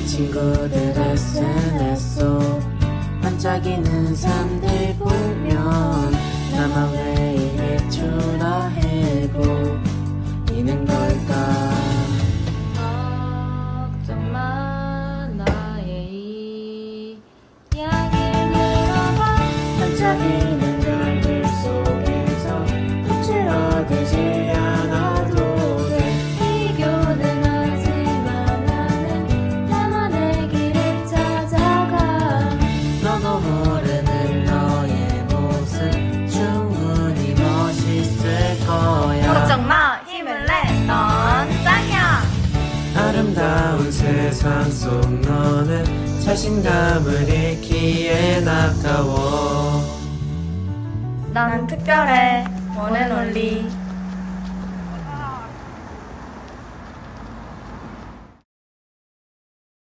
친구들 SNS 속 반짝이는 산들 보면 나만 왜 이래 초라해 보이는 걸까? 걱정 마 나의 이야기를 들어봐. 반짝이는 아름다운 세상 속 너는 자신감을 잃기에 나까워. 난 특별해. 원앤 올리